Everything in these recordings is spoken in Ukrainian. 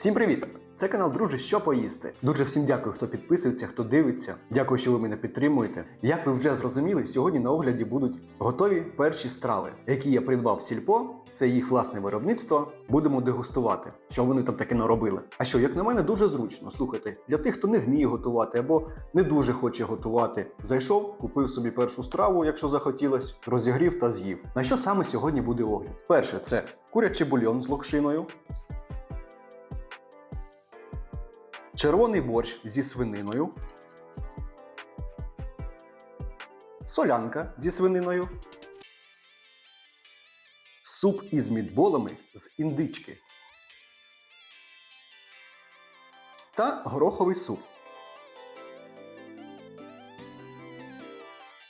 Всім привіт! Це канал Друже, що поїсти. Дуже всім дякую, хто підписується, хто дивиться. Дякую, що ви мене підтримуєте. Як ви вже зрозуміли, сьогодні на огляді будуть готові перші страви, які я придбав в сільпо. Це їх власне виробництво. Будемо дегустувати, що вони там таке наробили. А що, як на мене, дуже зручно. Слухайте, для тих, хто не вміє готувати або не дуже хоче готувати. Зайшов, купив собі першу страву, якщо захотілось, розігрів та з'їв. На що саме сьогодні буде огляд? Перше, це курячий бульйон з локшиною. Червоний борщ зі свининою, солянка зі свининою, суп із мідболами з індички та гороховий суп.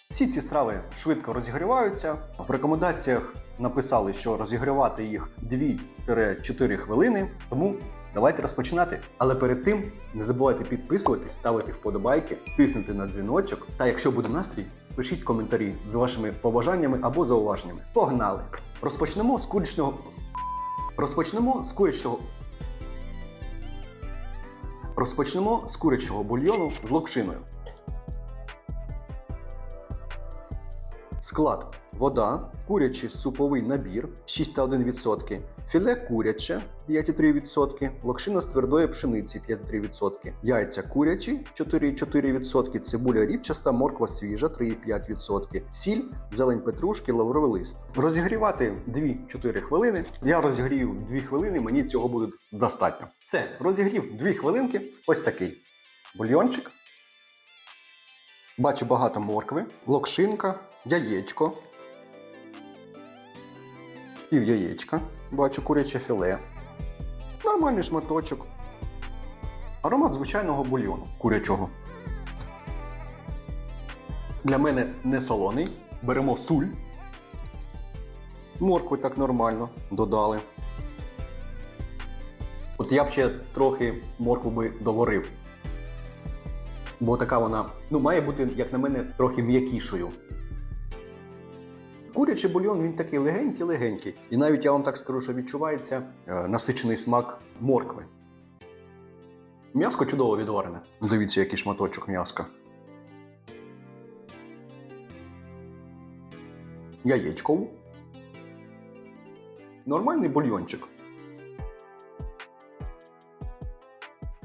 Всі ці страви швидко розігріваються. В рекомендаціях написали, що розігрівати їх 2-4 хвилини, тому давайте розпочинати. Але перед тим не забувайте підписуватись, ставити вподобайки, тиснути на дзвіночок. Та якщо буде настрій, пишіть коментарі з вашими побажаннями або зауваженнями. Погнали! Розпочнемо з курячного. Розпочнемо з курячого. Розпочнемо з курячого бульйону з локшиною. Склад: вода, курячий суповий набір 6,1%, філе куряче 5,3%, локшина з твердої пшениці 5,3%, яйця курячі 4,4%, цибуля ріпчаста, морква свіжа 3,5%, сіль, зелень петрушки, лавровий лист. Розігрівати 2-4 хвилини. Я розігрію 2 хвилини, мені цього буде достатньо. Все, розігрів 2 хвилинки. Ось такий бульйончик. Бачу багато моркви, локшинка, яєчко. Пів яєчка. Бачу куряче філе. Нормальний шматочок. Аромат звичайного бульйону курячого. Для мене не солоний. Беремо суль. Моркви так нормально додали. От я б ще трохи моркву би доварив. Бо така вона ну, має бути, як на мене, трохи м'якішою. Курячий бульйон він такий легенький-легенький. І навіть я вам так скажу, що відчувається е, насичений смак моркви. М'яско чудово відварене. Дивіться, який шматочок м'яска. Яєчко. Нормальний бульйончик.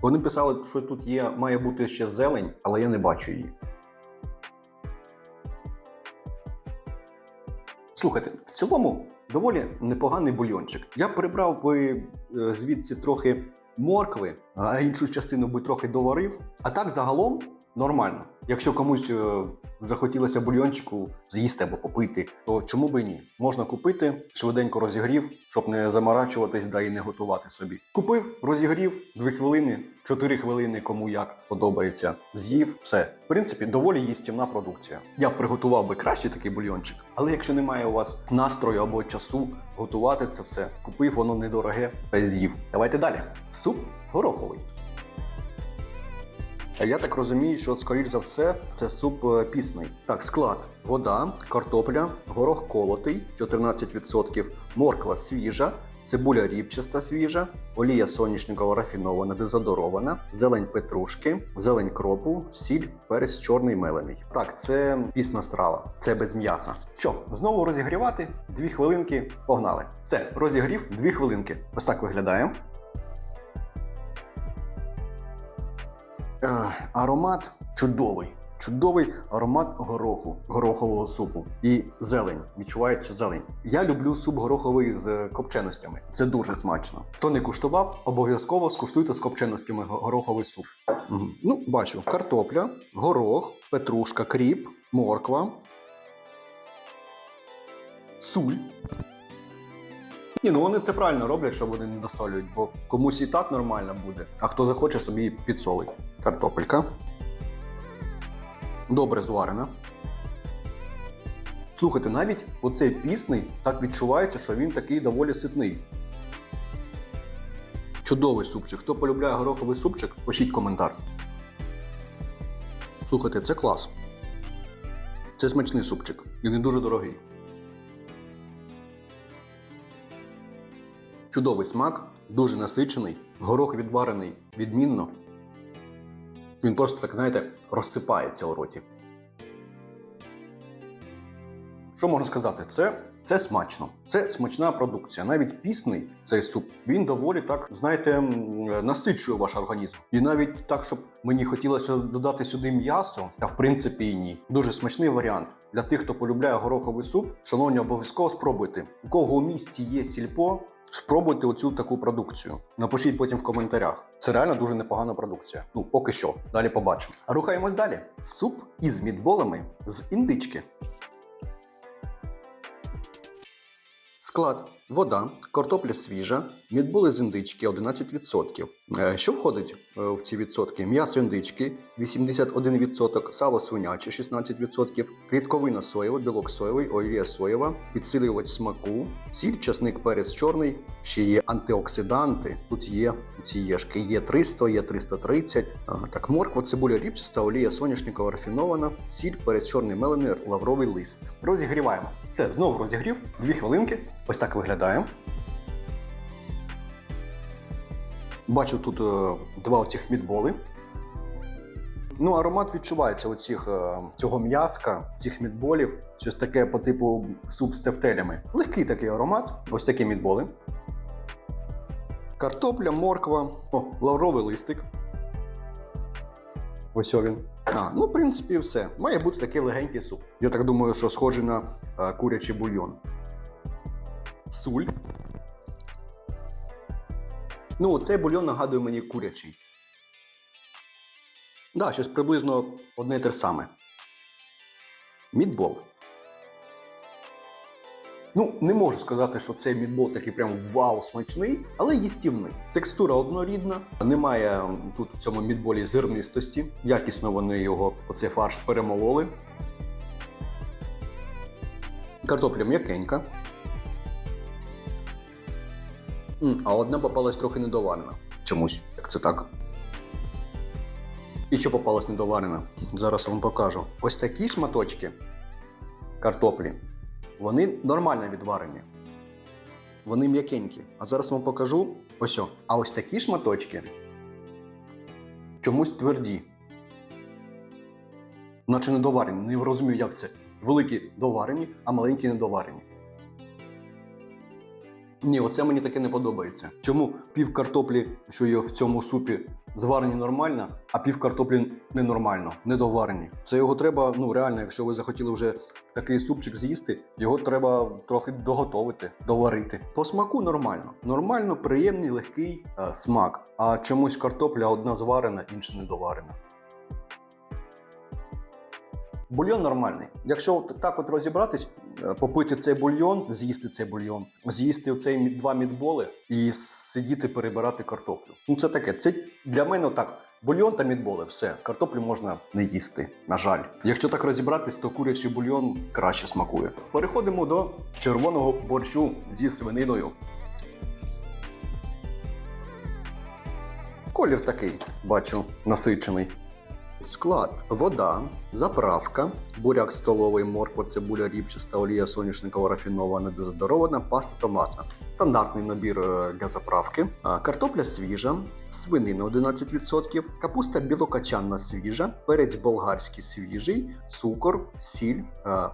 Вони писали, що тут є, має бути ще зелень, але я не бачу її. Слухайте, в цілому доволі непоганий бульйончик. Я прибрав би е, звідси трохи моркви, а іншу частину би трохи доварив. А так загалом нормально. Якщо комусь е, захотілося бульйончику з'їсти або попити, то чому би ні? Можна купити, швиденько розігрів, щоб не заморачуватись, да і не готувати собі. Купив, розігрів, 2 хвилини, 4 хвилини, кому як подобається. З'їв, все. В принципі, доволі їстівна продукція. Я приготував би краще такий бульйончик, але якщо немає у вас настрою або часу готувати це все, купив воно недороге та й з'їв. Давайте далі. Суп гороховий. Я так розумію, що, скоріш за все, це суп е, пісний. Так, склад: вода, картопля, горох колотий 14%, морква свіжа, цибуля ріпчаста свіжа, олія соняшникова рафінована, дезодорована, зелень петрушки, зелень кропу, сіль, перець чорний мелений. Так, це пісна страва, це без м'яса. Що, знову розігрівати? Дві хвилинки, погнали. Все, розігрів, дві хвилинки. Ось так виглядає. Аромат чудовий. Чудовий аромат гороху, горохового супу і зелень. Відчувається зелень. Я люблю суп гороховий з копченостями. Це дуже смачно. Хто не куштував, обов'язково скуштуйте з копченостями гороховий суп. Угу. Ну, бачу, картопля, горох, петрушка, кріп, морква, суль. Ні, ну вони це правильно роблять, що вони не досолюють, бо комусь і так нормально буде, а хто захоче собі підсолить. Картопелька. Добре зварена. Слухайте, навіть оцей пісний так відчувається, що він такий доволі ситний. Чудовий супчик. Хто полюбляє гороховий супчик, пишіть коментар. Слухайте, це клас. Це смачний супчик. І не дуже дорогий. Чудовий смак, дуже насичений, горох відварений відмінно. Він просто так, знаєте, розсипається у роті. Що можна сказати? Це, це смачно. Це смачна продукція. Навіть пісний цей суп, він доволі так, знаєте, насичує ваш організм. І навіть так, щоб мені хотілося додати сюди м'ясо, та в принципі ні. Дуже смачний варіант. Для тих, хто полюбляє гороховий суп, шановні, обов'язково спробуйте. У кого у місті є сільпо, спробуйте оцю таку продукцію. Напишіть потім в коментарях. Це реально дуже непогана продукція. Ну, поки що. Далі побачимо. Рухаємось далі. Суп із мідболами з індички. Склад: вода, картопля свіжа, мідболи з індички 11%. Е, Що входить е, в ці відсотки? М'ясо індички 81%, сало свиняче 16%, клітковина соєва, білок соєвий, олія соєва, підсилювач смаку, сіль, часник, перець чорний, ще є антиоксиданти. Тут є ці єшки. Є 300, є 330. А, Так, морква, цибуля ріпчаста, олія соняшникова рафінована, сіль, перець чорний мелений, лавровий лист. Розігріваємо. Це знову розігрів. Дві хвилинки. Ось так виглядає. Бачу тут е, два оцих мідболи. Ну, аромат відчувається оцих, е, цього м'яска, цих мідболів. Щось таке по типу суп з тефтелями. Легкий такий аромат. Ось такі мідболи. Картопля, морква, о, лавровий листик. Ось він. А, ну, в принципі, все. Має бути такий легенький суп. Я так думаю, що схожий на е, курячий бульйон. Суль. Ну, цей бульйон нагадує мені курячий. Да, щось приблизно одне й те саме. Мідбол. Ну, не можу сказати, що цей мідбол такий прям вау смачний, але їстівний. Текстура однорідна, немає тут в цьому мідболі зернистості. Якісно вони його, оцей фарш перемололи. Картопля м'якенька. А одна попалась трохи недоварена. Чомусь. Як це так? І що попалась недоварена? Зараз вам покажу. Ось такі шматочки картоплі. Вони нормально відварені. Вони м'якенькі. А зараз вам покажу ось. о. А ось такі шматочки чомусь тверді. Наче недоварені. Не розумію, як це. Великі доварені, а маленькі недоварені. Ні, оце мені таке не подобається. Чому пів картоплі, що є в цьому супі, зварені нормально, а пів картоплі ненормально, недоварені. Це його треба, ну реально, якщо ви захотіли вже такий супчик з'їсти, його треба трохи доготовити, доварити. По смаку нормально. Нормально, приємний, легкий е, смак. А чомусь картопля одна зварена, інша недоварена. Бульйон нормальний. Якщо так от розібратись, попити цей бульйон, з'їсти цей бульйон, з'їсти оцей два мідболи і сидіти перебирати картоплю. Ну це таке. Це для мене так. Бульйон та мідболи, все. Картоплю можна не їсти. На жаль. Якщо так розібратись, то курячий бульйон краще смакує. Переходимо до червоного борщу зі свининою. Колір такий, бачу, насичений. Склад: вода, заправка, буряк столовий, морква, цибуля ріпчаста, олія соняшникова рафінована, дезодорована, паста томатна. Стандартний набір е, для заправки. Картопля свіжа, свинина 11%, капуста білокачанна свіжа, перець болгарський свіжий, цукор, сіль, е,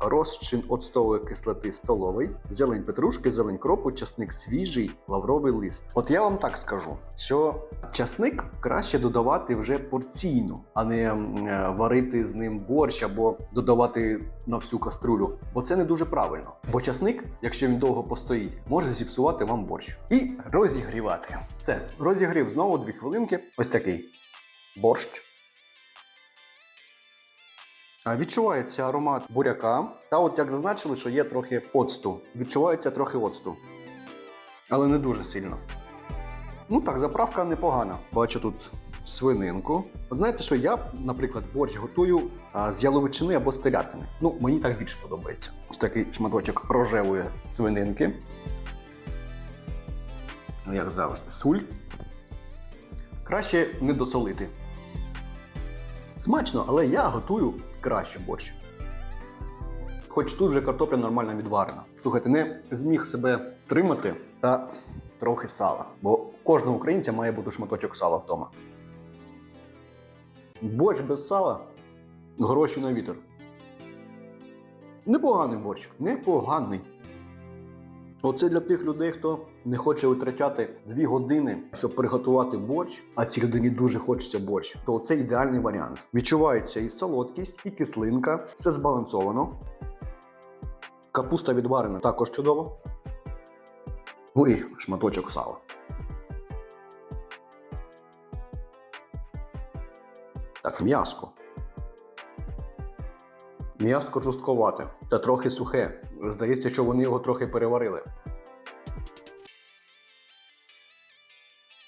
розчин оцтової кислоти столовий, зелень петрушки, зелень кропу, часник свіжий, лавровий лист. От я вам так скажу, що часник краще додавати вже порційно, а не е, варити з ним борщ або додавати на всю каструлю. Бо це не дуже правильно. Бо часник, якщо він довго постоїть, може зіпсувати вам борщ. І розігрівати. Це розігрів знову дві хвилинки. Ось такий борщ. Відчувається аромат буряка. Та от як зазначили, що є трохи оцту. Відчувається трохи оцту. Але не дуже сильно. Ну так, заправка непогана. Бачу тут свининку. От знаєте, що я, наприклад, борщ готую а, з яловичини або з телятини. Ну, мені так більше подобається. Ось такий шматочок рожевої свининки. Ну, як завжди, суль. Краще не досолити. Смачно, але я готую краще борщ. Хоч тут вже картопля нормально відварена. Слухайте, не зміг себе тримати та трохи сала, бо кожного українця має бути шматочок сала вдома. Борщ без сала гроші на вітер. Непоганий борщ, непоганий. Оце для тих людей, хто не хоче витрачати дві години, щоб приготувати борщ, а цій людині дуже хочеться борщ, то це ідеальний варіант. Відчувається і солодкість, і кислинка, все збалансовано. Капуста відварена також чудово. Ну і шматочок сала. Так, м'яско. М'яско жорстковате та трохи сухе. Здається, що вони його трохи переварили.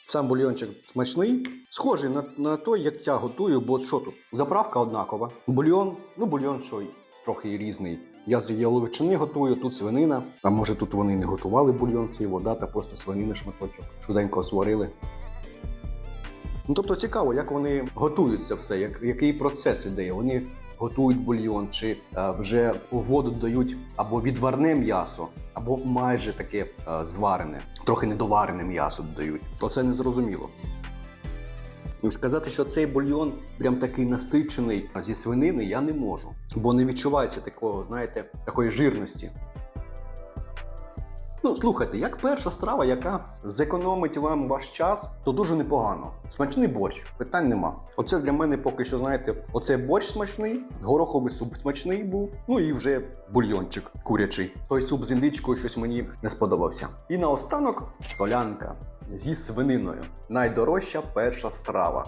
Сам бульйончик смачний, схожий на, на той, як я готую, бо що тут? Заправка однакова. Бульйон, ну бульйон що трохи різний. Я з яловичини готую, тут свинина. А може тут вони не готували бульйон, це вода та просто свинини шматочок. Швиденько сварили. Ну, тобто цікаво, як вони готують це все, як, який процес іде. Вони готують бульйон, чи е, вже у воду дають або відварне м'ясо, або майже таке е, зварене, трохи недоварене м'ясо додають. Оце не зрозуміло. І сказати, що цей бульйон прям такий насичений зі свинини, я не можу, бо не відчувається такого, знаєте, такої жирності. Ну, слухайте, як перша страва, яка зекономить вам ваш час, то дуже непогано. Смачний борщ, питань нема. Оце для мене поки що, знаєте, оце борщ смачний, гороховий суп смачний був, ну і вже бульйончик курячий. Той суп з індичкою щось мені не сподобався. І наостанок солянка зі свининою. Найдорожча перша страва.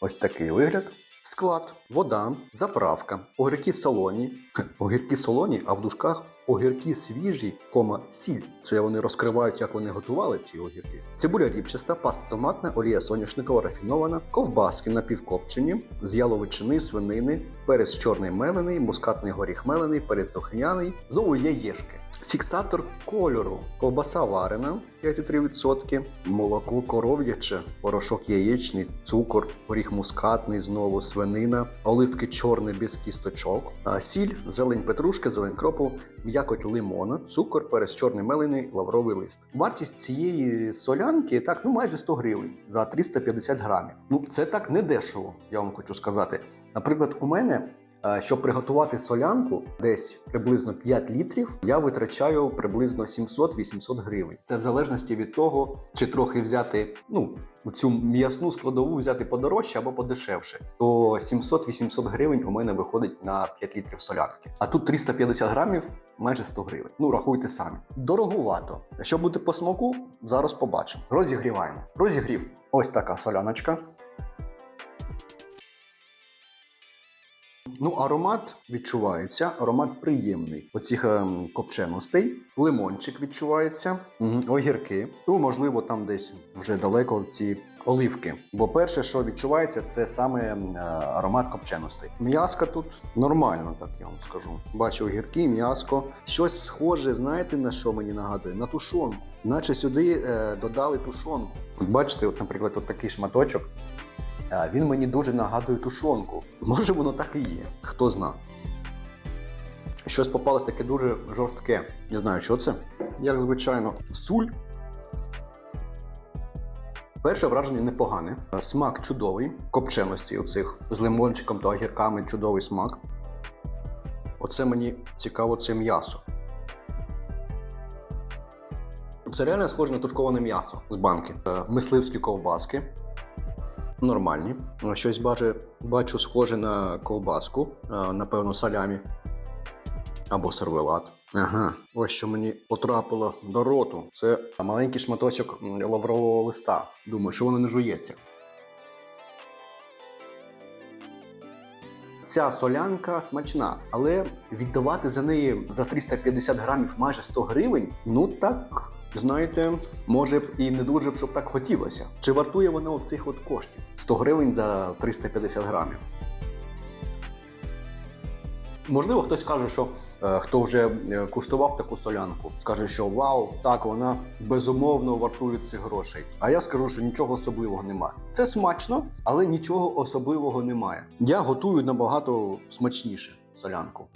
Ось такий вигляд. Склад, вода, заправка, огірки солоні, огірки солоні, а в дужках огірки свіжі, кома сіль. Це вони розкривають, як вони готували ці огірки. Цибуля ріпчаста, паста томатна, олія соняшникова рафінована, ковбаски напівкопчені, з яловичини, свинини, перець чорний мелений, мускатний горіх мелений, перець дохняний, знову яєшки. Фіксатор кольору, ковбаса варена 5,3%, молоко коров'яче, порошок яєчний, цукор, горіх мускатний, знову свинина, оливки чорне без кісточок, сіль, зелень петрушки, зелень кропу, м'якоть лимона, цукор, перець чорний мелений, лавровий лист. Вартість цієї солянки так ну майже 100 гривень за 350 грамів. Ну це так не дешево, я вам хочу сказати. Наприклад, у мене. Е, Щоб приготувати солянку, десь приблизно 5 літрів, я витрачаю приблизно 700-800 гривень. Це в залежності від того, чи трохи взяти ну цю м'ясну складову взяти подорожче або подешевше. То 700-800 гривень у мене виходить на 5 літрів солянки. А тут 350 грамів. Майже 100 гривень. Ну рахуйте самі. Дорогувато. Що буде по смаку, зараз побачимо. Розігріваємо. Розігрів. Ось така соляночка. Ну, аромат відчувається, аромат приємний. Оцих ем, копченостей, лимончик відчувається, огірки. Ну, можливо, там десь вже далеко ці оливки. Бо перше, що відчувається, це саме ем, е, аромат копченостей. М'яска тут нормально, так я вам скажу. Бачу огірки, м'яско. Щось схоже, знаєте, на що мені нагадує? На тушонку. Наче сюди е, додали тушонку. Бачите, от, наприклад, от такий шматочок. Він мені дуже нагадує тушонку. Може, воно так і є. Хто зна. Щось попалось таке дуже жорстке. Не знаю, що це. Як звичайно, суль. Перше враження непогане. Смак чудовий. Копченості оцих з лимончиком та огірками чудовий смак. Оце мені цікаво, це м'ясо. Це реально схоже на тушковане м'ясо з банки. Е, Мисливські ковбаски. Нормальні. Щось бачу, бачу схоже на ковбаску, напевно, салямі або сервелат. Ага, ось що мені потрапило до роту. Це маленький шматочок лаврового листа. Думаю, що воно не жується. Ця солянка смачна, але віддавати за неї за 350 грамів майже 100 гривень, ну так, знаєте, може б і не дуже б щоб так хотілося. Чи вартує вона оцих от коштів? 100 гривень за 350 грамів. Можливо, хтось каже, що е, хто вже е, куштував таку солянку, скаже, що вау, так вона безумовно вартує цих грошей. А я скажу, що нічого особливого немає. Це смачно, але нічого особливого немає. Я готую набагато смачніше солянку.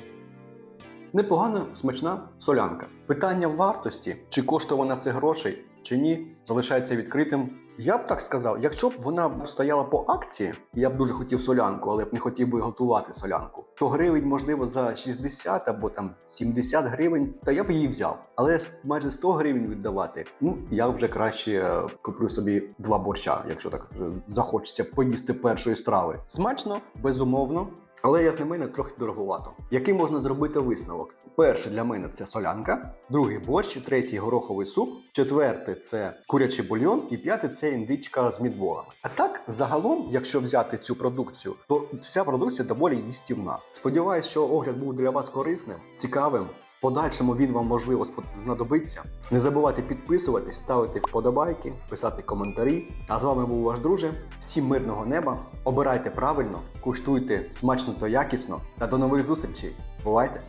Непогана смачна солянка. Питання вартості, чи коштує вона цих грошей, чи ні, залишається відкритим. Я б так сказав, якщо б вона стояла по акції, я б дуже хотів солянку, але б не хотів би готувати солянку, то гривень, можливо, за 60 або там 70 гривень, то я б її взяв. Але майже 100 гривень віддавати, ну я вже краще е, куплю собі два борща, якщо так захочеться поїсти першої страви. Смачно, безумовно. Але як на мене, трохи дороговато. Який можна зробити висновок? Перший для мене це солянка, другий борщ, третій гороховий суп, четвертий це курячий бульйон, і п'ятий це індичка з мідболами. А так, загалом, якщо взяти цю продукцію, то вся продукція доволі їстівна. Сподіваюсь, що огляд був для вас корисним, цікавим. Подальшому він вам можливо знадобиться. Не забувайте підписуватись, ставити вподобайки, писати коментарі. А з вами був ваш друже. Всім мирного неба. Обирайте правильно, куштуйте смачно та якісно. Та до нових зустрічей. Бувайте!